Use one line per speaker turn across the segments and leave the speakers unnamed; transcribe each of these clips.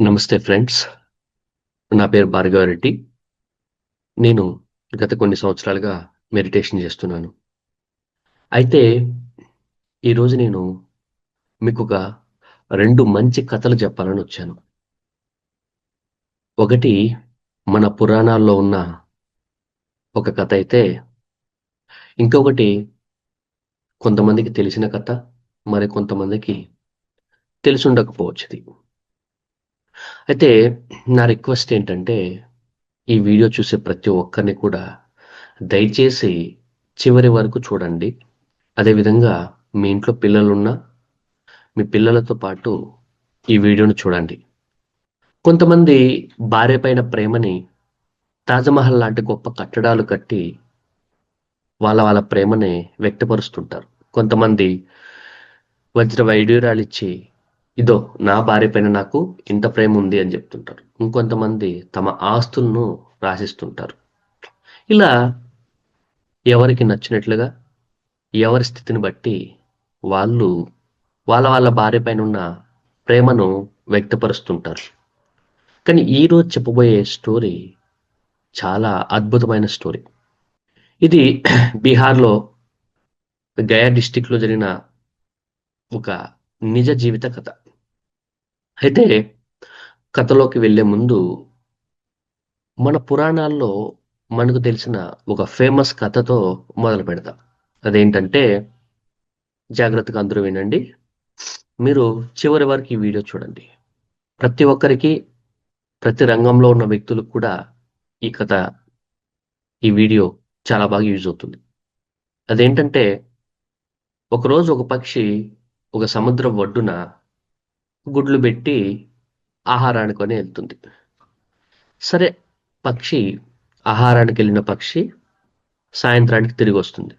నమస్తే ఫ్రెండ్స్. నా పేరు భార్గవరెడ్డి నేను గత కొన్ని సంవత్సరాలుగా మెడిటేషన్ చేస్తున్నాను. అయితే ఈరోజు నేను మీకు ఒక రెండు మంచి కథలు చెప్పాలని వచ్చాను. ఒకటి మన పురాణాల్లో ఉన్న ఒక కథ అయితే ఇంకొకటి కొంతమందికి తెలిసిన కథ మరి కొంతమందికి తెలిసి ఉండకపోవచ్చుది. అయితే నా రిక్వెస్ట్ ఏంటంటే ఈ వీడియో చూసే ప్రతి ఒక్కరిని కూడా దయచేసి చివరి వరకు చూడండి. అదేవిధంగా మీ ఇంట్లో పిల్లలున్నా మీ పిల్లలతో పాటు ఈ వీడియోను చూడండి. కొంతమంది భార్య పైన ప్రేమని తాజ్మహల్ లాంటి గొప్ప కట్టడాలు కట్టి వాళ్ళ వాళ్ళ ప్రేమని వ్యక్తపరుస్తుంటారు. కొంతమంది వజ్ర వైడ్యూరాలు ఇచ్చి ఇదో నా భార్య పైన నాకు ఇంత ప్రేమ ఉంది అని చెప్తుంటారు. ఇంకొంతమంది తమ ఆస్తులను రాసిస్తుంటారు. ఇలా ఎవరికి నచ్చినట్లుగా ఎవరి స్థితిని బట్టి వాళ్ళు వాళ్ళ వాళ్ళ భార్య పైన ఉన్న ప్రేమను వ్యక్తపరుస్తుంటారు. కానీ ఈరోజు చెప్పబోయే స్టోరీ చాలా అద్భుతమైన స్టోరీ. ఇది బీహార్లో గయా డిస్టిక్లో జరిగిన ఒక నిజ జీవిత కథ. అయితే కథలోకి వెళ్ళే ముందు మన పురాణాల్లో మనకు తెలిసిన ఒక ఫేమస్ కథతో మొదలు పెడతాం. అదేంటంటే జాగ్రత్తగా అందరూ వినండి. మీరు చివరి వరకు ఈ వీడియో చూడండి. ప్రతి ఒక్కరికి ప్రతి రంగంలో ఉన్న వ్యక్తులకు కూడా ఈ కథ ఈ వీడియో చాలా బాగా యూజ్ అవుతుంది. అదేంటంటే ఒకరోజు ఒక పక్షి ఒక సముద్రం ఒడ్డున గుడ్లు పెట్టి ఆహారాన్ని కొని వెళ్తుంది. సరే పక్షి ఆహారానికి వెళ్ళిన పక్షి సాయంత్రానికి తిరిగి వస్తుంది.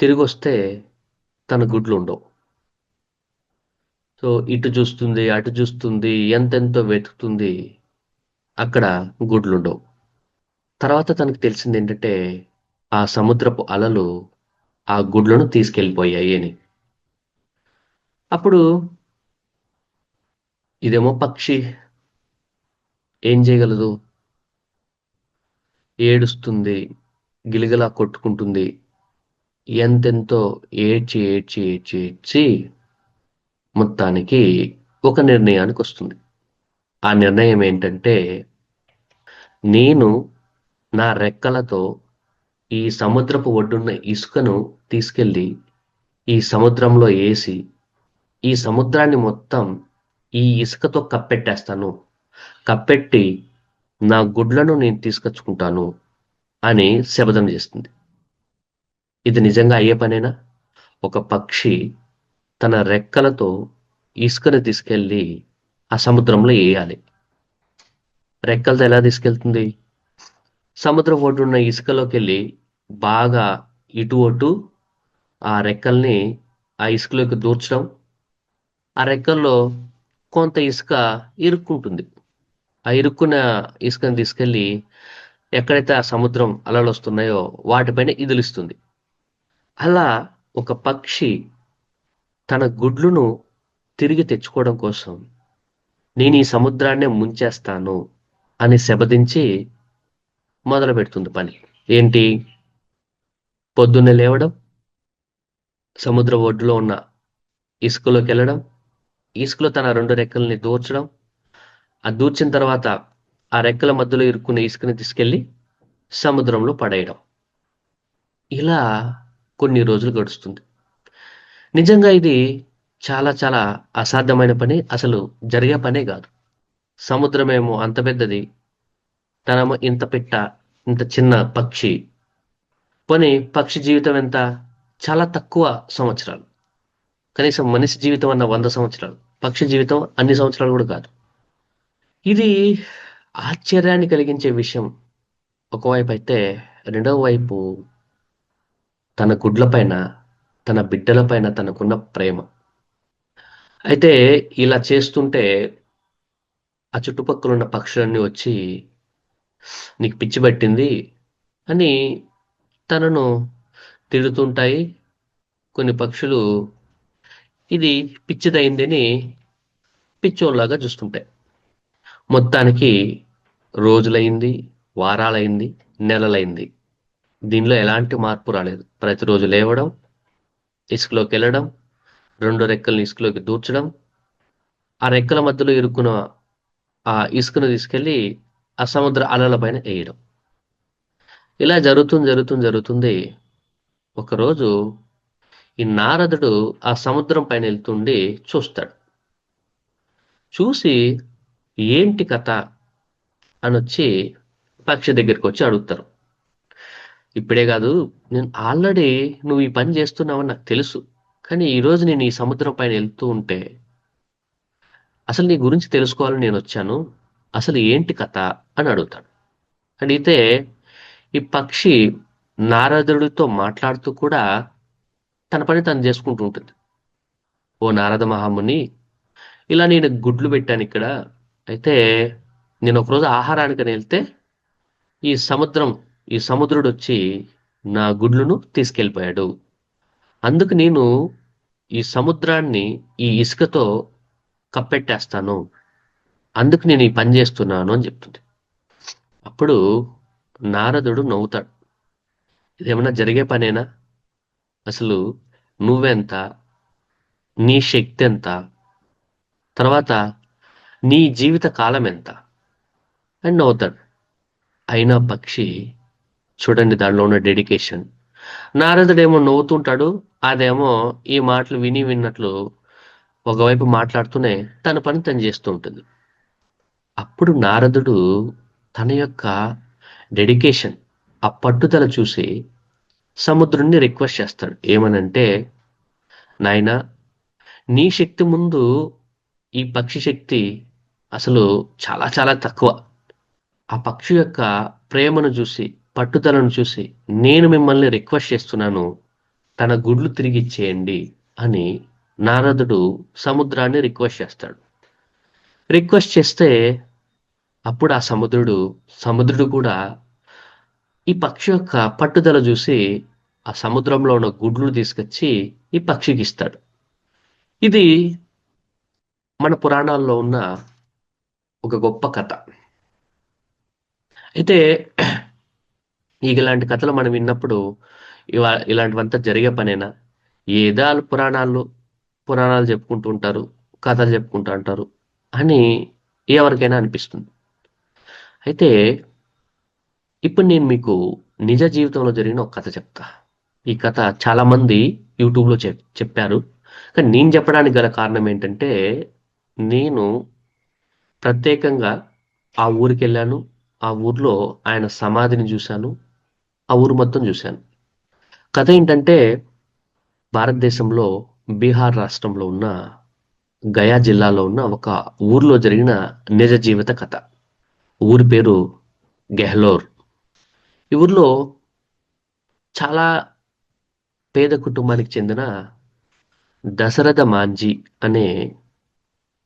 తిరిగి వస్తే తన గుడ్లు ఉండవు. సో ఇటు చూస్తుంది అటు చూస్తుంది ఎంతెంతో వెతుకుతుంది అక్కడ గుడ్లు ఉండవు. తర్వాత తనకు తెలిసింది ఏంటంటే ఆ సముద్రపు అలలు ఆ గుడ్లను తీసుకెళ్ళిపోయాయి అని. అప్పుడు ఇదేమో పక్షి. ఏం చేయగలదు? ఏడుస్తుంది గిలిగలా కొట్టుకుంటుంది. ఎంతెంతో ఏడ్చి ఏడ్చి ఏడ్చి ఏడ్చి మొత్తానికి ఒక నిర్ణయానికి వస్తుంది. ఆ నిర్ణయం ఏంటంటే నేను నా రెక్కలతో ఈ సముద్రపు ఒడ్డున్న ఇసుకను తీసుకెళ్ళి ఈ సముద్రంలో వేసి ఈ సముద్రాన్ని మొత్తం ఈ ఇసుకతో కప్పెట్టేస్తాను. కప్పెట్టి నా గుడ్లను నేను తీసుకొచ్చుకుంటాను అని శబదం చేస్తుంది. ఇది నిజంగా అయ్యే పనేనా? ఒక పక్షి తన రెక్కలతో ఇసుకను తీసుకెళ్ళి ఆ సముద్రంలో వేయాలి రెక్కలతో ఎలా తీసుకెళ్తుంది? సముద్రం ఒడ్డున్న ఇసుకలోకి వెళ్ళి బాగా ఇటు అటు ఆ రెక్కల్ని ఆ ఇసుకలోకి దూర్చడం ఆ రెక్కల్లో కొంత ఇసుక ఇరుక్కుంటుంది. ఆ ఇరుక్కున్న ఇసుకని తీసుకెళ్ళి ఎక్కడైతే ఆ సముద్రం అలలు వస్తున్నాయో వాటిపైన ఇదిలిస్తుంది. అలా ఒక పక్షి తన గుడ్లను తిరిగి తెచ్చుకోవడం కోసం నేను ఈ సముద్రాన్నే ముంచేస్తాను అని శబదించి మొదలు పెడుతుంది పని. ఏంటి? పొద్దున్నే లేవడం సముద్ర ఒడ్డులో ఉన్న ఇసుకలోకి వెళ్ళడం ఇసుకలో తన రెండు రెక్కల్ని దూర్చడం ఆ దూర్చిన తర్వాత ఆ రెక్కల మధ్యలో ఇరుక్కున్న ఇసుకని తీసుకెళ్ళి సముద్రంలో పడేయడం. ఇలా కొన్ని రోజులు గడుస్తుంది. నిజంగా ఇది చాలా చాలా అసాధ్యమైన పని అసలు జరిగే పనే కాదు. సముద్రమేమో అంత పెద్దది తనము ఇంత పిట్ట ఇంత చిన్న పక్షి. పని పక్షి జీవితం ఎంత? చాలా తక్కువ సంవత్సరాలు. కనీసం మనిషి జీవితం అన్న వంద సంవత్సరాలు. పక్షి జీవితం అన్ని సంవత్సరాలు కూడా కాదు. ఇది ఆశ్చర్యాన్ని కలిగించే విషయం. ఒకవైపు అయితే రెండవ వైపు తన గుడ్లపైన తన బిడ్డలపైన తనకున్న ప్రేమ. అయితే ఇలా చేస్తుంటే ఆ చుట్టుపక్కల ఉన్న పక్షులన్నీ వచ్చి నీకు పిచ్చి పట్టింది అని తనను తిడుతుంటాయి. కొన్ని పక్షులు ఇది పిచ్చిదైందని పిచ్చోళ్ళలాగా చూస్తుంటాయి మొత్తానికి రోజులైంది వారాలైంది నెలలైంది. దీనిలో ఎలాంటి మార్పు రాలేదు. ప్రతిరోజు లేవడం ఇసుకలోకి వెళ్ళడం రెండు రెక్కలను ఇసుకలోకి దూర్చడం ఆ రెక్కల మధ్యలో ఇరుక్కున్న ఆ ఇసుకను తీసుకెళ్ళి ఆ సముద్ర అలల పైన వేయడం. ఇలా జరుగుతుంది జరుగుతుంది జరుగుతుంది. ఒకరోజు ఈ నారదుడు ఆ సముద్రం పైన వెళ్తుండి చూస్తాడు. చూసి ఏంటి కథ అని వచ్చి పక్షి దగ్గరికి వచ్చి అడుగుతారు. ఇప్పుడే కాదు నేను ఆల్రెడీ నువ్వు ఈ పని చేస్తున్నావని నాకు తెలుసు కానీ ఈరోజు నేను ఈ సముద్రం పైన వెళ్తూ ఉంటే అసలు నీ గురించి తెలుసుకోవాలని నేను వచ్చాను అసలు ఏంటి కథ అని అడుగుతాడు. అడిగితే ఈ పక్షి నారదుడితో మాట్లాడుతూ కూడా తన పని తను చేసుకుంటూ ఉంటుంది. ఓ నారద మహాముని ఇలా నేను గుడ్లు పెట్టాను ఇక్కడ అయితే నేను ఒకరోజు ఆహారానికి వెళ్తే ఈ సముద్రం ఈ సముద్రుడు వచ్చి నా గుడ్లను తీసుకెళ్ళిపోయాడు. అందుకు నేను ఈ సముద్రాన్ని ఈ ఇసుకతో కప్పెట్టేస్తాను. అందుకు నేను ఈ పని చేస్తున్నాను అని చెప్తుంది. అప్పుడు నారదుడు నవ్వుతాడు. ఇదేమన్నా జరిగే పనేనా? అసలు నువ్వెంత? నీ శక్తి ఎంత తర్వాత నీ జీవిత కాలం ఎంత అండ్ నవ్వుతాడు. అయినా పక్షి చూడండి దానిలో ఉన్న డెడికేషన్. నారదుడేమో నవ్వుతుంటాడు అదేమో ఈ మాటలు విని విన్నట్లు ఒకవైపు మాట్లాడుతూనే తన పని తను చేస్తూ ఉంటుంది. అప్పుడు నారదుడు తన యొక్క డెడికేషన్ ఆ పట్టుదల చూసి సముద్రుణ్ణి రిక్వెస్ట్ చేస్తాడు. ఏమనంటే నాయనా నీ శక్తి ముందు ఈ పక్షి శక్తి అసలు చాలా చాలా తక్కువ. ఆ పక్షి యొక్క ప్రేమను చూసి పట్టుదలను చూసి నేను మిమ్మల్ని రిక్వెస్ట్ చేస్తున్నాను. తన గుడ్లు తిరిగి ఇచ్చేయండి అని నారదుడు సముద్రాన్ని రిక్వెస్ట్ చేస్తాడు. రిక్వెస్ట్ చేస్తే అప్పుడు ఆ సముద్రుడు సముద్రుడు కూడా ఈ పక్షి యొక్క పట్టుదల చూసి ఆ సముద్రంలో ఉన్న గుడ్లు తీసుకొచ్చి ఈ పక్షికి ఇస్తాడు. ఇది మన పురాణాల్లో ఉన్న ఒక గొప్ప కథ. అయితే ఇలాంటి కథలు మనం విన్నప్పుడు ఇవా ఇలాంటివంతా జరిగే పనేనా? ఏదో పురాణాలు పురాణాలు చెప్పుకుంటూ ఉంటారు కథలు చెప్పుకుంటూ ఉంటారు అని ఎవరికైనా అనిపిస్తుంది. అయితే ఇప్పుడు నేను మీకు నిజ జీవితంలో జరిగిన ఒక కథ చెప్తా. ఈ కథ చాలా మంది యూట్యూబ్లో చెప్ చెప్పారు. కానీ నేను చెప్పడానికి గల కారణం ఏంటంటే నేను ప్రత్యేకంగా ఆ ఊరికి వెళ్ళాను. ఆ ఊర్లో ఆయన సమాధిని చూశాను. ఆ ఊరు మొత్తం చూశాను. కథ ఏంటంటే భారతదేశంలో బీహార్ రాష్ట్రంలో ఉన్న గయా జిల్లాలో ఉన్న ఒక ఊర్లో జరిగిన నిజ జీవిత కథ. ఊరి పేరు గెహ్లోర్. ఈ ఊర్లో చాలా పేద కుటుంబానికి చెందిన దశరథ మాంజీ అనే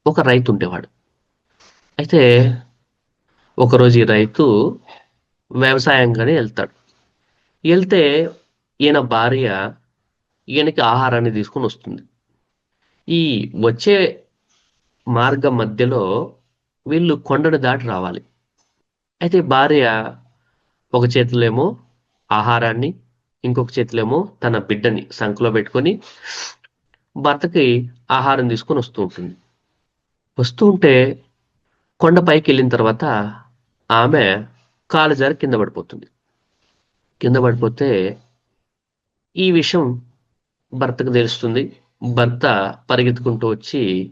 ఒక రైతు ఉండేవాడు. అయితే ఒకరోజు ఈ రైతు వ్యవసాయంగానే వెళ్తాడు వెళ్తే ఈయన భార్య ఈయనకి ఆహారాన్ని తీసుకొని వస్తుంది. ఈ వచ్చే మార్గం మధ్యలో వీళ్ళు కొండను దాటి రావాలి. అయితే భార్య ఒక చేతిలో ఏమో ఆహారాన్ని ఇంకొక చేతిలో ఏమో తన బిడ్డని సంఖలో పెట్టుకొని భర్తకి ఆహారం తీసుకొని వస్తూ ఉంటుంది. వస్తూ ఉంటే కొండ పైకి వెళ్ళిన తర్వాత ఆమె కాలు జారి కింద పడిపోతుంది. కింద పడిపోతే ఈ విషయం భర్తకు తెలుస్తుంది. భర్త పరిగెత్తుకుంటూ వచ్చి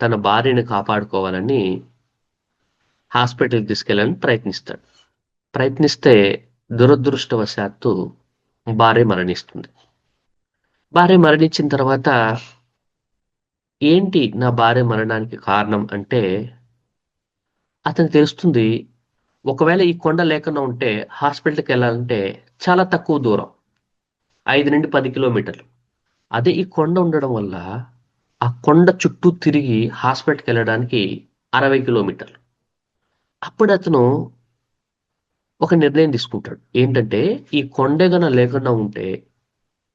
తన భార్యని కాపాడుకోవాలని హాస్పిటల్కి తీసుకెళ్ళాలని ప్రయత్నిస్తాడు. ప్రయత్నిస్తే దురదృష్టవశాత్తు భార్య మరణిస్తుంది. భార్య మరణించిన తర్వాత ఏంటి నా భార్య మరణానికి కారణం అంటే అతనికి తెలుస్తుంది ఒకవేళ ఈ కొండ లేకుండా ఉంటే హాస్పిటల్కి వెళ్ళాలంటే చాలా తక్కువ దూరం ఐదు నుండి పది కిలోమీటర్లు. అదే ఈ కొండ ఉండడం వల్ల ఆ కొండ చుట్టూ తిరిగి హాస్పిటల్కి వెళ్ళడానికి అరవై కిలోమీటర్లు. అప్పుడు అతను ఒక నిర్ణయం తీసుకుంటాడు. ఏంటంటే ఈ కొండ గన లేకుండా ఉంటే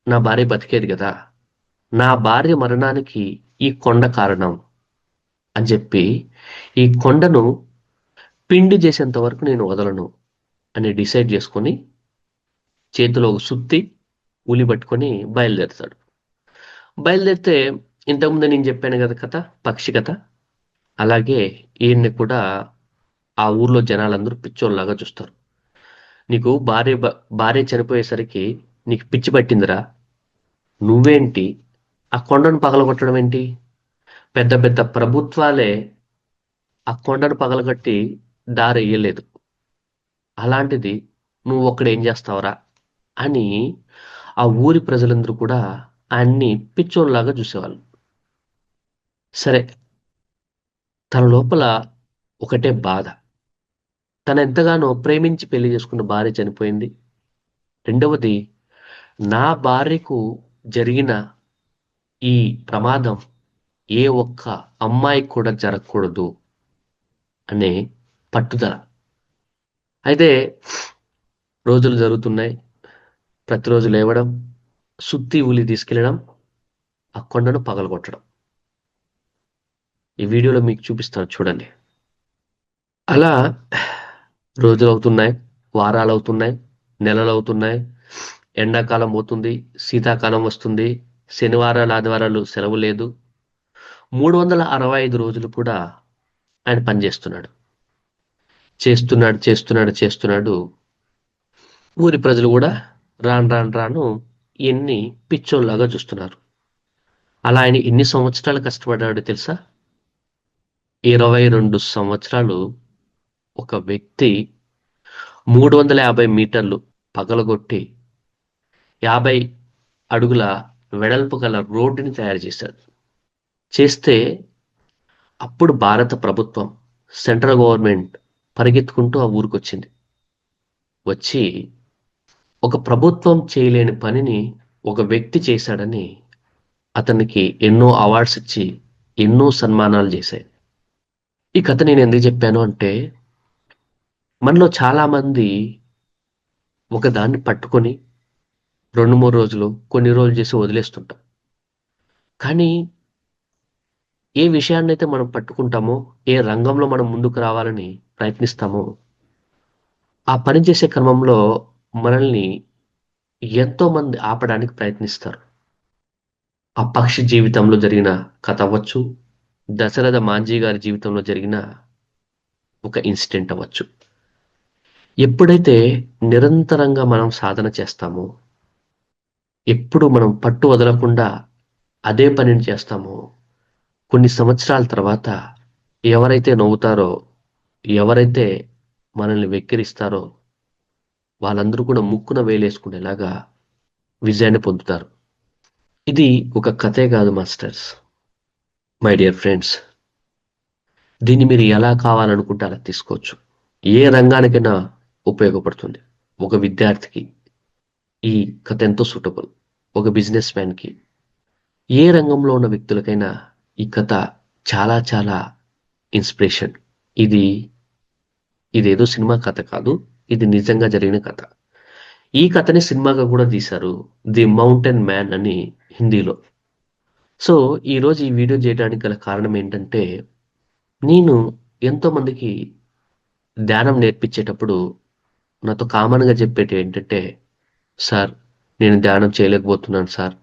నా భార్య బతికేది కదా. నా భార్య మరణానికి ఈ కొండ కారణం అని చెప్పి ఈ కొండను పిండి చేసేంత వరకు నేను వదలను అని డిసైడ్ చేసుకొని చేతిలో ఒక సుత్తి ఉలి పట్టుకొని బయలుదేరుతాడు. బయలుదేరితే ఇంతకుముందు నేను చెప్పాను కదా కథ పక్షి కథ. అలాగే ఈయన్ని కూడా ఆ ఊర్లో జనాలందరూ పిచ్చోళ్ళలాగా చూస్తారు. నీకు భార్య భార్య చనిపోయేసరికి నీకు పిచ్చి పట్టిందిరా. నువ్వేంటి? ఆ కొండను పగలగొట్టడం ఏంటి? పెద్ద పెద్ద ప్రభుత్వాలే ఆ కొండను పగలగొట్టి దారి వేయలేదు అలాంటిది నువ్వు ఒక్కడేం చేస్తావురా? అని ఆ ఊరి ప్రజలందరూ కూడా ఆయన్ని పిచ్చోళ్ళలాగా చూసేవాళ్ళు. సరే తన లోపల ఒకటే బాధ. తను ఎంతగానో ప్రేమించి పెళ్ళి చేసుకున్న భార్య చనిపోయింది. రెండవది నా భార్యకు జరిగిన ఈ ప్రమాదం ఏ ఒక్క అమ్మాయికి కూడా జరగకూడదు అనే పట్టుదల. అయితే రోజులు జరుగుతున్నాయి. ప్రతిరోజు లేవడం సుత్తి ఉలి తీసుకెళ్ళడం ఆ కొండను పగలగొట్టడం. ఈ వీడియోలో మీకు చూపిస్తాను చూడండి. అలా రోజులు అవుతున్నాయి వారాలు అవుతున్నాయి నెలలు అవుతున్నాయి ఎండాకాలం పోతుంది శీతాకాలం వస్తుంది శనివారాలు ఆదివారాలు సెలవు లేదు. మూడు వందల అరవై ఐదు రోజులు కూడా ఆయన పనిచేస్తున్నాడు. చేస్తున్నాడు చేస్తున్నాడు చేస్తున్నాడు. ఊరి ప్రజలు కూడా రాను రాను రాను ఎన్ని పిచ్చోళ్ళలాగా చూస్తున్నారు. అలా ఆయన ఎన్ని సంవత్సరాలు కష్టపడ్డాడు తెలుసా? ఇరవై రెండు సంవత్సరాలు ఒక వ్యక్తి మూడు వందల యాభై మీటర్లు పగలగొట్టి యాభై అడుగుల వెడల్పు గల రోడ్డుని తయారు చేశాడు. చేస్తే అప్పుడు భారత ప్రభుత్వం సెంట్రల్ గవర్నమెంట్ పరిగెత్తుకుంటూ ఆ ఊరికి వచ్చింది వచ్చి ఒక ప్రభుత్వం చేయలేని పనిని ఒక వ్యక్తి చేశాడని అతనికి ఎన్నో అవార్డ్స్ ఇచ్చి ఎన్నో సన్మానాలు చేశాయి. ఈ కథ నేను ఎందుకు చెప్పాను అంటే మనలో చాలా మంది ఒకదాన్ని పట్టుకొని రెండు మూడు రోజులు కొన్ని రోజులు చేసి వదిలేస్తుంటాం కానీ ఏ విషయాన్ని అయితే మనం పట్టుకుంటామో ఏ రంగంలో మనం ముందుకు రావాలని ప్రయత్నిస్తామో ఆ పని చేసే క్రమంలో మనల్ని ఎంతో మంది ఆపడానికి ప్రయత్నిస్తారు. ఆ పక్షి జీవితంలో జరిగిన కథ అవ్వచ్చు దశరథ మాంజీ గారి జీవితంలో జరిగిన ఒక ఇన్సిడెంట్ అవ్వచ్చు. ఎప్పుడైతే నిరంతరంగా మనం సాధన చేస్తామో ఎప్పుడు మనం పట్టు వదలకుండా అదే పనిని చేస్తామో కొన్ని సంవత్సరాల తర్వాత ఎవరైతే నవ్వుతారో ఎవరైతే మనల్ని వెక్కిరిస్తారో వాళ్ళందరూ కూడా ముక్కున వేలేసుకునేలాగా విజయాన్ని పొందుతారు. ఇది ఒక కథే కాదు మాస్టర్స్. మై డియర్ ఫ్రెండ్స్ దీన్ని మీరు ఎలా కావాలనుకుంటే అలా తీసుకోవచ్చు. ఏ రంగానికైనా ఉపయోగపడుతుంది. ఒక విద్యార్థికి ఈ కథ ఎంతో సూటబుల్ ఒక బిజినెస్ మ్యాన్కి ఏ రంగంలో ఉన్న వ్యక్తులకైనా ఈ కథ చాలా చాలా ఇన్స్పిరేషన్ ఇది ఇదేదో సినిమా కథ కాదు ఇది నిజంగా జరిగిన కథ. ఈ కథని సినిమాగా కూడా తీశారు ది మౌంటైన్ మ్యాన్ అని హిందీలో. సో ఈరోజు ఈ వీడియో చేయడానికి గల కారణం ఏంటంటే నేను ఎంతోమందికి ధ్యానం నేర్పించేటప్పుడు నాతో కామన్గా చెప్పేటి ఏంటంటే సార్ నేను ధ్యానం చేయలేకపోతున్నాను సార్.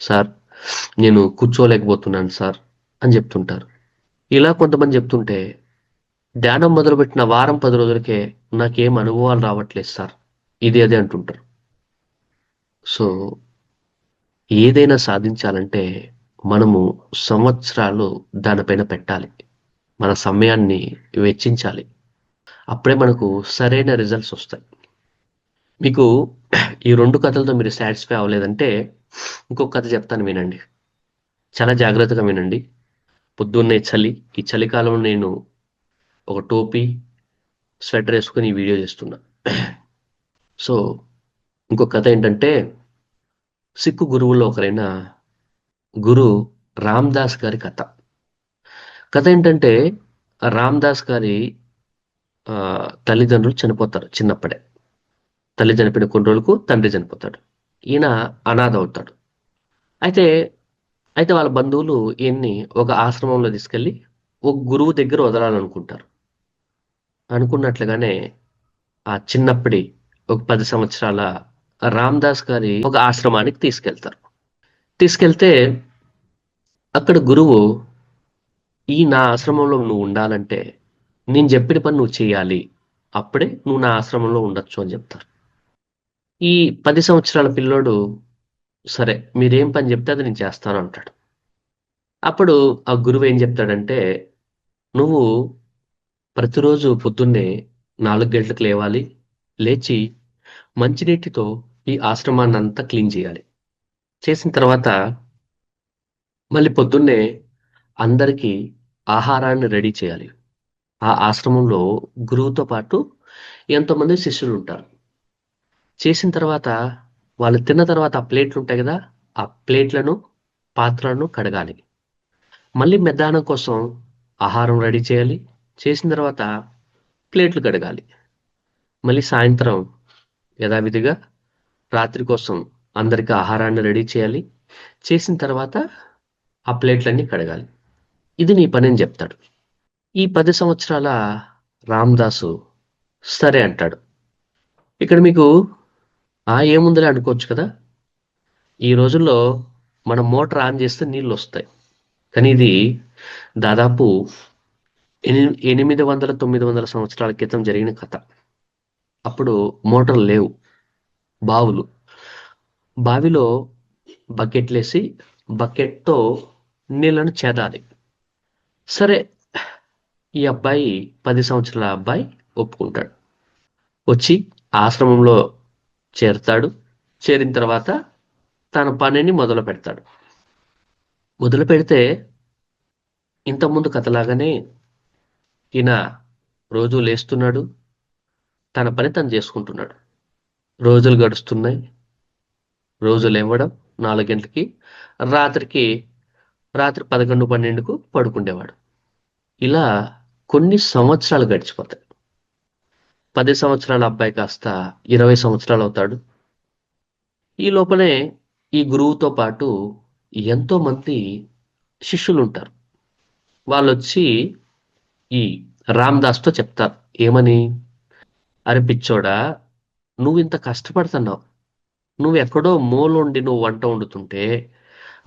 సార్ నేను కూర్చోలేకపోతున్నాను సార్. అని చెప్తుంటారు. ఇలా కొంతమంది చెప్తుంటే ధ్యానం మొదలుపెట్టిన వారం పది రోజులకే నాకేం అనుభవాలు రావట్లేదు సార్. ఇది అదే అంటుంటారు. సో ఏదైనా సాధించాలంటే మనము సంవత్సరాలు దానిపైన పెట్టాలి. మన సమయాన్ని వెచ్చించాలి. అప్పుడే మనకు సరైన రిజల్ట్స్ వస్తాయి. మీకు ఈ రెండు కథలతో మీరు సాటిస్ఫై అవ్వలేదంటే ఇంకొక కథ చెప్తాను వినండి. చాలా జాగ్రత్తగా వినండి. పొద్దున్నే చలి ఈ చలికాలంలో నేను ఒక టోపీ స్వెటర్ వేసుకొని వీడియో చేస్తున్నా. సో ఇంకొక కథ ఏంటంటే సిక్కు గురువుల్లో ఒకరైన గురు రామ్ దాస్ గారి కథ. కథ ఏంటంటే రామ్ దాస్ గారి తల్లిదండ్రులు చనిపోతారు చిన్నప్పుడే. తల్లి చనిపోయిన కొన్ని రోజులకు తండ్రి చనిపోతాడు. ఈయన అనాథ అవుతాడు. అయితే అయితే వాళ్ళ బంధువులు ఈయన్ని ఒక ఆశ్రమంలో తీసుకెళ్ళి ఒక గురువు దగ్గర వదలాలనుకుంటారు. అనుకున్నట్లుగానే ఆ చిన్నప్పటి ఒక పది సంవత్సరాల రామ్దాస్ గారి ఒక ఆశ్రమానికి తీసుకెళ్తారు. తీసుకెళ్తే అక్కడ గురువు ఈ నా ఆశ్రమంలో నువ్వు ఉండాలంటే నేను చెప్పిన పని నువ్వు చేయాలి. అప్పుడే నువ్వు నా ఆశ్రమంలో ఉండొచ్చు అని చెప్తారు. ఈ పది సంవత్సరాల పిల్లోడు సరే మీరేం పని చెప్తే అది నేను చేస్తాను అంటాడు. అప్పుడు ఆ గురువు ఏం చెప్తాడంటే నువ్వు ప్రతిరోజు పొద్దున్నే నాలుగు గంటలకు లేవాలి. లేచి మంచినీటితో ఈ ఆశ్రమాన్ని అంతా క్లీన్ చేయాలి. చేసిన తర్వాత మళ్ళీ పొద్దున్నే అందరికీ ఆహారాన్ని రెడీ చేయాలి. ఆ ఆశ్రమంలో గురువుతో పాటు ఎంతోమంది శిష్యులు ఉంటారు చేసిన తర్వాత వాళ్ళు తిన్న తర్వాత ఆ ప్లేట్లు ఉంటాయి కదా ఆ ప్లేట్లను పాత్రలను కడగాలి. మళ్ళీ మెద్దానం కోసం ఆహారం రెడీ చేయాలి. చేసిన తర్వాత ప్లేట్లు కడగాలి. మళ్ళీ సాయంత్రం యథావిధిగా రాత్రి కోసం అందరికి ఆహారాన్ని రెడీ చేయాలి. చేసిన తర్వాత ఆ ప్లేట్లన్నీ కడగాలి. ఇది నీ పని అని చెప్తాడు. ఈ పది సంవత్సరాల రామ్దాసు సరే అంటాడు. ఇక్కడ మీకు ఆ ఏముందిలే అనుకోవచ్చు కదా? ఈ రోజుల్లో మనం మోటార్ ఆన్ చేస్తే నీళ్ళు వస్తాయి. కానీ ఇది దాదాపు ఎనిమిది వందల తొమ్మిది వందల సంవత్సరాల క్రితం జరిగిన కథ. అప్పుడు మోటార్లు లేవు. బావులు. బావిలో బకెట్లేసి బకెట్తో నీళ్ళను చేదాలి. సరే ఈ అబ్బాయి పది సంవత్సరాల అబ్బాయి ఒప్పుకుంటాడు. వచ్చి ఆశ్రమంలో చేరుతాడు. చేరిన తర్వాత తన పనిని మొదలు పెడతాడు. మొదలు పెడితే ఇంతకుముందు కథలాగానే ఈయన రోజు లేస్తున్నాడు. తన పని తను చేసుకుంటున్నాడు. రోజులు గడుస్తున్నాయి. రోజులు ఇవ్వడం నాలుగు గంటలకి రాత్రికి రాత్రి పదకొండు పన్నెండుకు పడుకుండేవాడు. ఇలా కొన్ని సంవత్సరాలు గడిచిపోతాయి. పది సంవత్సరాల అబ్బాయి కాస్త ఇరవై సంవత్సరాలు అవుతాడు. ఈ లోపలే ఈ గురువుతో పాటు ఎంతో మంది శిష్యులు ఉంటారు. వాళ్ళు వచ్చి ఈ రామ్దాస్తో చెప్తారు. ఏమని? అరే పిచ్చోడా నువ్వు ఇంత కష్టపడుతున్నావు. నువ్వు ఎక్కడో మూలుండి నువ్వు వంట వండుతుంటే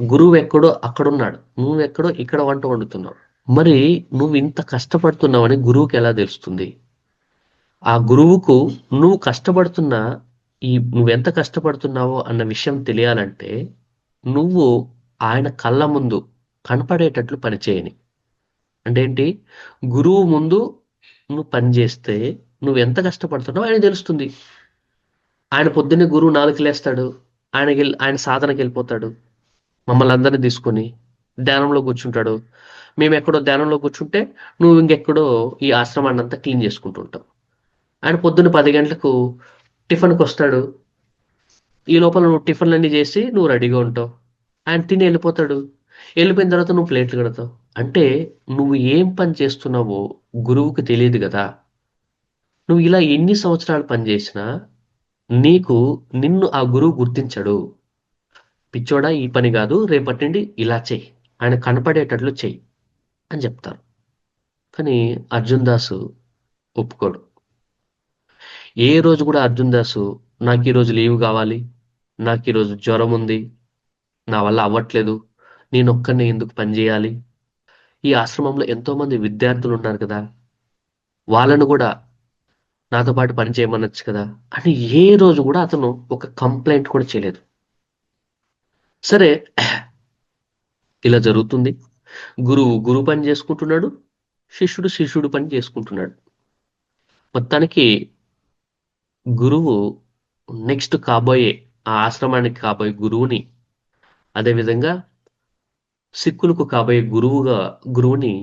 గురువు ఎక్కడో అక్కడున్నాడు. నువ్వు ఎక్కడో ఇక్కడ వంట వండుతున్నావు. మరి నువ్వు ఇంత కష్టపడుతున్నావని గురువుకి ఎలా తెలుస్తుంది? ఆ గురువుకు నువ్వు కష్టపడుతున్న ఈ నువ్వెంత కష్టపడుతున్నావో అన్న విషయం తెలియాలంటే నువ్వు ఆయన కళ్ళ ముందు కనపడేటట్లు పనిచేయని అంటే ఏంటి గురువు ముందు నువ్వు పని చేస్తే నువ్వు ఎంత కష్టపడుతున్నావో ఆయన తెలుస్తుంది. ఆయన పొద్దున్నే గురువు నాలుగు లేస్తాడు. ఆయనకి ఆయన సాధనకి వెళ్ళిపోతాడు. మమ్మల్ని అందరినీ తీసుకొని ధ్యానంలో కూర్చుంటాడు. మేము ఎక్కడో ధ్యానంలో కూర్చుంటే నువ్వు ఇంకెక్కడో ఈ ఆశ్రమాన్ని అంతా క్లీన్ చేసుకుంటూ ఉంటావు ఆయన పొద్దున్న పది గంటలకు టిఫిన్కి వస్తాడు. ఈ లోపల నువ్వు టిఫిన్లన్నీ చేసి నువ్వు రెడీగా ఉంటావు. ఆయన తిని వెళ్ళిపోతాడు. వెళ్ళిపోయిన తర్వాత నువ్వు ప్లేట్లు కడతావు. అంటే నువ్వు ఏం పని చేస్తున్నావో గురువుకి తెలియదు కదా. నువ్వు ఇలా ఎన్ని సంవత్సరాలు పని చేసినా నీకు నిన్ను ఆ గురువు గుర్తించడు. పిచ్చోడా ఈ పని కాదు. రేపటి నుండి ఇలా చెయ్యి. ఆయన కనపడేటట్లు చెయ్యి. అని చెప్తారు. కానీ అర్జున్ దాసు ఒప్పుకోడు. ఏ రోజు కూడా అర్జున్ దాసు నాకు ఈరోజు లీవ్ కావాలి నాకు ఈరోజు జ్వరం ఉంది నా వల్ల అవ్వట్లేదు నేను ఒక్కరిని ఎందుకు పని చేయాలి? ఈ ఆశ్రమంలో ఎంతో మంది విద్యార్థులు ఉన్నారు కదా వాళ్ళను కూడా నాతో పాటు పని చేయమనొచ్చు కదా అని ఏ రోజు కూడా అతను ఒక కంప్లైంట్ కూడా చేయలేదు. సరే ఇలా జరుగుతుంది. గురువు గురువు పని చేసుకుంటున్నాడు శిష్యుడు శిష్యుడు పని చేసుకుంటున్నాడు. మొత్తానికి గురువు నెక్స్ట్ కాబోయే ఆ ఆశ్రమానికి కాబోయే గురువుని అదేవిధంగా సిక్కులకు కాబోయే గురువుగా గురువుని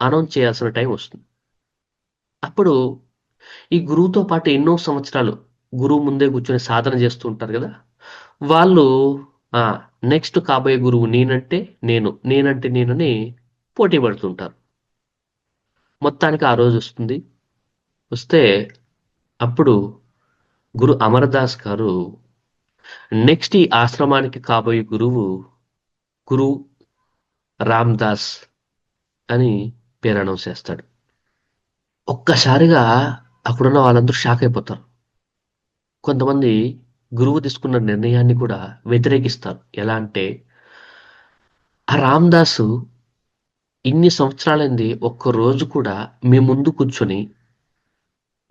అనౌన్స్ చేయాల్సిన టైం వస్తుంది. అప్పుడు ఈ గురువుతో పాటు ఎన్నో సంవత్సరాలు గురువు ముందే కూర్చొని సాధన చేస్తూ ఉంటారు కదా వాళ్ళు నెక్స్ట్ కాబోయే గురువు నేనంటే నేను నేనంటే నేనని పోటీ పడుతుంటారు. మొత్తానికి ఆ రోజు వస్తుంది. వస్తే అప్పుడు గురు అమరదాస్ గారు నెక్స్ట్ ఈ ఆశ్రమానికి కాబోయే గురువు గురు రామ్దాస్ అని పేరు అనౌన్స్ చేస్తాడు. ఒక్కసారిగా అక్కడున్న వాళ్ళందరూ షాక్ అయిపోతారు. కొంతమంది గురువు తీసుకున్న నిర్ణయాన్ని కూడా వ్యతిరేకిస్తారు. ఎలా అంటే ఆ రామదాసు ఇన్ని సంవత్సరాలైంది ఒక్క రోజు కూడా మీ ముందు కూర్చొని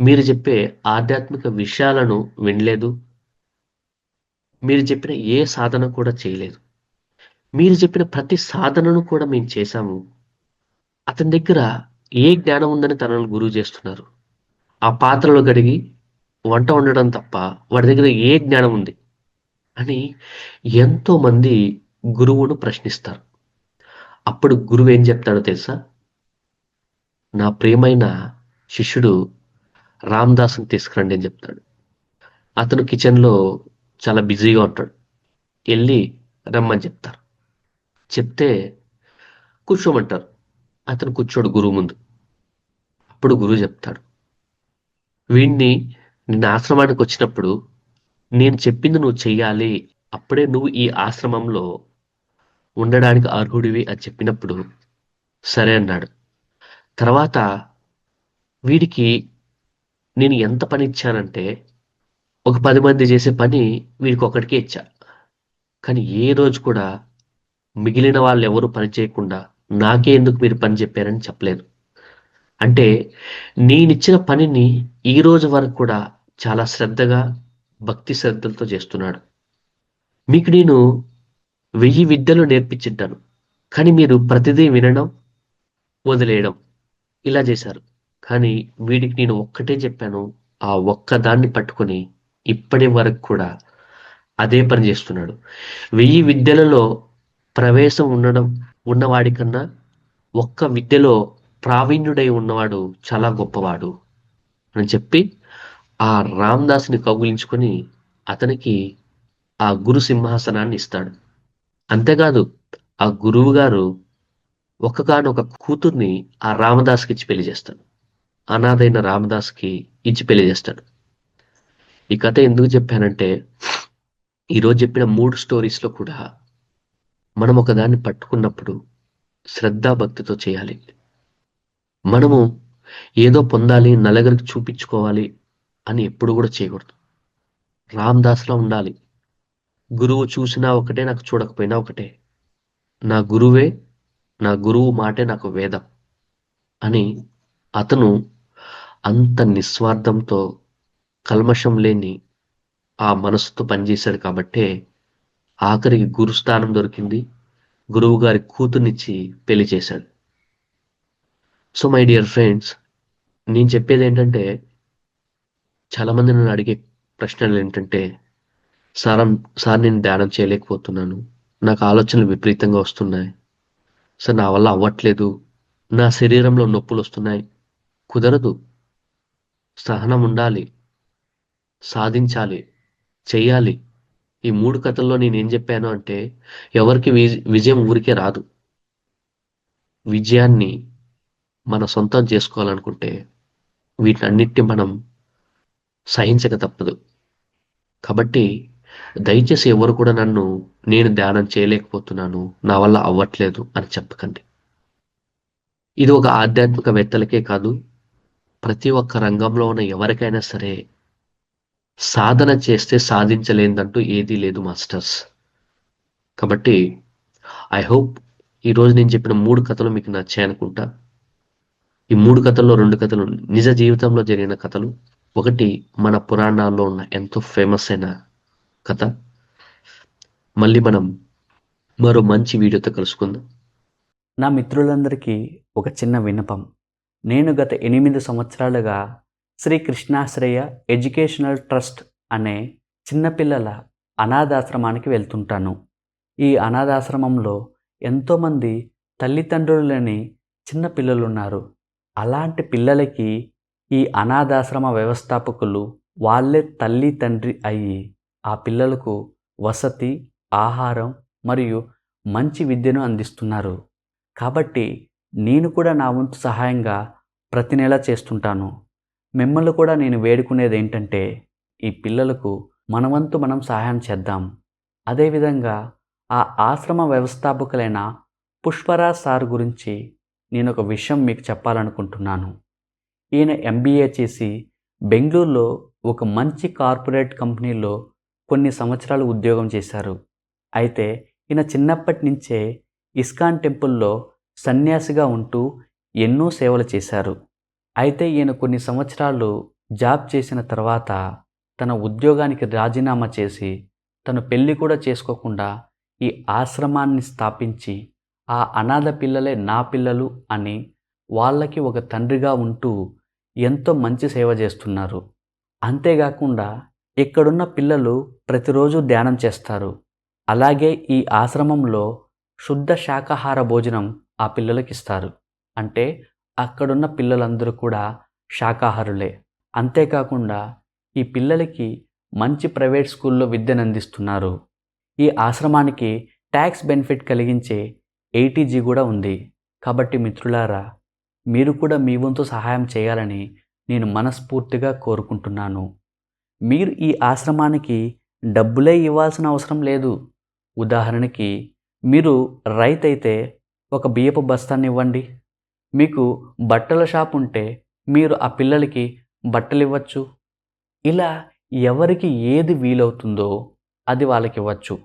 మీరు చెప్పే ఆధ్యాత్మిక విషయాలను వినలేదు. మీరు చెప్పిన ఏ సాధన కూడా చేయలేదు. మీరు చెప్పిన ప్రతి సాధనను కూడా మేము చేశాము. అతని దగ్గర ఏ జ్ఞానం ఉందని తనను గురువు చేస్తున్నారు. ఆ పాత్రలు గడిగి వంట వండడం తప్ప వాడి దగ్గర ఏ జ్ఞానం ఉంది? అని ఎంతో మంది గురువును ప్రశ్నిస్తారు. అప్పుడు గురువు ఏం చెప్తాడో తెలుసా? నా ప్రియమైన శిష్యుడు రామ్దాస్ని తీసుకురండి అని చెప్తాడు. అతను కిచెన్లో చాలా బిజీగా ఉంటాడు. వెళ్ళి రమ్మని చెప్తారు. చెప్తే కూర్చోమంటారు. అతను కూర్చోడు గురువు ముందు. అప్పుడు గురువు చెప్తాడు. వీడిని నేను ఆశ్రమానికి వచ్చినప్పుడు నేను చెప్పింది నువ్వు చెయ్యాలి అప్పుడే నువ్వు ఈ ఆశ్రమంలో ఉండడానికి అర్హుడివి అని చెప్పినప్పుడు సరే అన్నాడు. తర్వాత వీడికి నేను ఎంత పని ఇచ్చానంటే ఒక పది మంది చేసే పని వీడికి ఒకటికే ఇచ్చా. కానీ ఏ రోజు కూడా మిగిలిన వాళ్ళు ఎవరు పని చేయకుండా నాకే ఎందుకు మీరు పని చెప్పారని చెప్పలేదు. అంటే నేనిచ్చిన పనిని ఈ రోజు వరకు కూడా చాలా శ్రద్ధగా భక్తి శ్రద్ధలతో చేస్తున్నాడు. మీకు నేను వెయ్యి విద్యలు నేర్పించింటాను కానీ మీరు ప్రతిదీ వినడం వదిలేయడం ఇలా చేశారు. కానీ వీడికి నేను ఒక్కటే చెప్పాను ఆ ఒక్క దాన్ని పట్టుకొని ఇప్పటి వరకు కూడా అదే పని చేస్తున్నాడు. వెయ్యి విద్యలలో ప్రవేశం ఉండడం ఉన్నవాడి కన్నా ఒక్క విద్యలో ప్రావీణ్యుడై ఉన్నవాడు చాలా గొప్పవాడు అని చెప్పి ఆ రామ్దాస్ని కౌగులించుకొని అతనికి ఆ గురు సింహాసనాన్ని ఇస్తాడు. అంతేకాదు ఆ గురువు గారు ఒక్కగానొక కూతుర్ని ఆ రామదాస్కి ఇచ్చి పెళ్ళి చేస్తాడు. అనాథైన రామదాస్కి ఇచ్చి పెళ్ళి చేస్తాడు. ఈ కథ ఎందుకు చెప్పానంటే ఈరోజు చెప్పిన మూడు స్టోరీస్లో కూడా మనం ఒకదాన్ని పట్టుకున్నప్పుడు శ్రద్ధాభక్తితో చేయాలి. మనము ఏదో పొందాలి నలుగురికి చూపించుకోవాలి అని ఎప్పుడు కూడా చేయకూడదు. రామదాస్లో ఉండాలి. గురువు చూసినా ఒకటే నాకు చూడకపోయినా ఒకటే. నా గురువే నా గురువు మాటే నాకు వేదం అని అతను అంత నిస్వార్థంతో కల్మషం లేని ఆ మనసుతో పనిచేశాడు కాబట్టే ఆఖరికి గురుస్థానం దొరికింది. గురువు గారి కూతుర్నిచ్చి పెళ్ళి చేశాడు. సో మై డియర్ ఫ్రెండ్స్ నేను చెప్పేది ఏంటంటే చాలామంది నన్ను అడిగే ప్రశ్నలు ఏంటంటే సార్ సార్ నేను ధ్యానం చేయలేకపోతున్నాను నాకు ఆలోచనలు విపరీతంగా వస్తున్నాయి సార్ నా వల్ల అవ్వట్లేదు నా శరీరంలో నొప్పులు వస్తున్నాయి కుదరదు సహనం ఉండాలి సాధించాలి చెయ్యాలి. ఈ మూడు కథల్లో నేను ఏం చెప్పాను అంటే ఎవరికి విజయం ఊరికే రాదు. విజయాన్ని మన సొంతం చేసుకోవాలనుకుంటే వీటన్నిటిని మనం సహించక తప్పదు. కాబట్టి దయచేసి ఎవరు కూడా నన్ను నేను ధ్యానం చేయలేకపోతున్నాను నా వల్ల అవ్వట్లేదు అని చెప్పకండి. ఇది ఒక ఆధ్యాత్మికవేత్తలకే కాదు ప్రతి ఒక్క రంగంలో ఉన్న ఎవరికైనా సరే సాధన చేస్తే సాధించలేదంటూ ఏదీ లేదు మాస్టర్స్. కాబట్టి ఐ హోప్ ఈరోజు నేను చెప్పిన మూడు కథలు మీకు నచ్చాయనుకుంటా. ఈ మూడు కథల్లో రెండు కథలు నిజ జీవితంలో జరిగిన కథలు. ఒకటి మన పురాణాల్లో ఉన్న ఎంతో ఫేమస్ అయిన కథ. మళ్ళీ మనం మరో మంచి వీడియోతో కలుసుకుందాం.
నా మిత్రులందరికీ ఒక చిన్న విన్నపం. నేను గత ఎనిమిది సంవత్సరాలుగా శ్రీ కృష్ణాశ్రయ ఎడ్యుకేషనల్ ట్రస్ట్ అనే చిన్నపిల్లల అనాథాశ్రమానికి వెళ్తుంటాను. ఈ అనాథాశ్రమంలో ఎంతోమంది తల్లిదండ్రులు లేని చిన్న పిల్లలు ఉన్నారు అలాంటి పిల్లలకి ఈ అనాథాశ్రమ వ్యవస్థాపకులు వాళ్ళే తల్లి తండ్రి అయ్యి ఆ పిల్లలకు వసతి ఆహారం మరియు మంచి విద్యను అందిస్తున్నారు. కాబట్టి నేను కూడా నా వంతు సహాయంగా ప్రతి నెల చేస్తుంటాను. మిమ్మల్ని కూడా నేను వేడుకునేది ఏంటంటే ఈ పిల్లలకు మనవంతు మనం సహాయం చేద్దాం. అదేవిధంగా ఆ ఆశ్రమ వ్యవస్థాపకులైన పుష్పరాజ్ సార్ గురించి నేను ఒక విషయం మీకు చెప్పాలనుకుంటున్నాను. ఈయన ఎంబీఏ చేసి బెంగళూరులో ఒక మంచి కార్పొరేట్ కంపెనీలో కొన్ని సంవత్సరాలు ఉద్యోగం చేశారు. అయితే ఈయన చిన్నప్పటి నుంచే ఇస్కాన్ టెంపుల్లో సన్యాసిగా ఉంటూ ఎన్నో సేవలు చేశారు. అయితే ఈయన కొన్ని సంవత్సరాలు జాబ్ చేసిన తర్వాత తన ఉద్యోగానికి రాజీనామా చేసి తను పెళ్ళి కూడా చేసుకోకుండా ఈ ఆశ్రమాన్ని స్థాపించి ఆ అనాథ పిల్లలే నా పిల్లలు అని వాళ్ళకి ఒక తండ్రిగా ఉంటూ ఎంతో మంచి సేవ చేస్తున్నారు. అంతేకాకుండా ఇక్కడున్న పిల్లలు ప్రతిరోజు ధ్యానం చేస్తారు. అలాగే ఈ ఆశ్రమంలో శుద్ధ శాకాహార భోజనం ఆ పిల్లలకి ఇస్తారు అంటే అక్కడున్న పిల్లలందరూ కూడా శాకాహారులే. అంతేకాకుండా ఈ పిల్లలకి మంచి ప్రైవేట్ స్కూల్లో విద్యను అందిస్తున్నారు. ఈ ఆశ్రమానికి ట్యాక్స్ బెనిఫిట్ కలిగించే ఎయిటీజీ కూడా ఉంది. కాబట్టి మిత్రులారా మీరు కూడా మీ వంతు సహాయం చేయాలని నేను మనస్ఫూర్తిగా కోరుకుంటున్నాను. మీరు ఈ ఆశ్రమానికి డబ్బులే ఇవ్వాల్సిన అవసరం లేదు. ఉదాహరణకి మీరు రైతైతే ఒక బియ్యపు బస్తాన్ని ఇవ్వండి. మీకు బట్టల షాప్ ఉంటే మీరు ఆ పిల్లలకి బట్టలు ఇవ్వచ్చు. ఇలా ఎవరికి ఏది వీలవుతుందో అది వాళ్ళకి ఇవ్వచ్చు.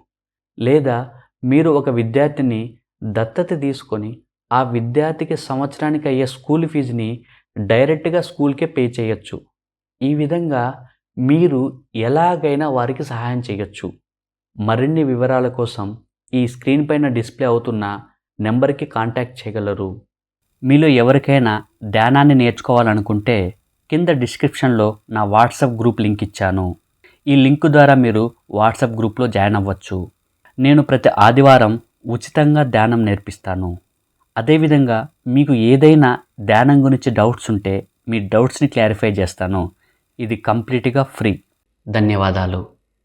లేదా మీరు ఒక విద్యార్థిని దత్తత తీసుకొని ఆ విద్యార్థికి సంవత్సరానికి అయ్యే స్కూల్ ఫీజుని డైరెక్ట్గా స్కూల్కే పే చేయొచ్చు. ఈ విధంగా మీరు ఎలాగైనా వారికి సహాయం చేయొచ్చు. మరిన్ని వివరాల కోసం ఈ స్క్రీన్ పైన డిస్ప్లే అవుతున్న నెంబర్కి కాంటాక్ట్ చేయగలరు. మీలో ఎవరికైనా ధ్యానాన్ని నేర్చుకోవాలనుకుంటే కింద డిస్క్రిప్షన్లో నా వాట్సాప్ గ్రూప్ లింక్ ఇచ్చాను. ఈ లింక్ ద్వారా మీరు వాట్సాప్ గ్రూప్లో జాయిన్ అవ్వచ్చు. నేను ప్రతి ఆదివారం ఉచితంగా ధ్యానం నేర్పిస్తాను. అదేవిధంగా మీకు ఏదైనా ధ్యానం గురించి డౌట్స్ ఉంటే మీ డౌట్స్ని క్లారిఫై చేస్తాను. ఇది కంప్లీట్గా ఫ్రీ. ధన్యవాదాలు.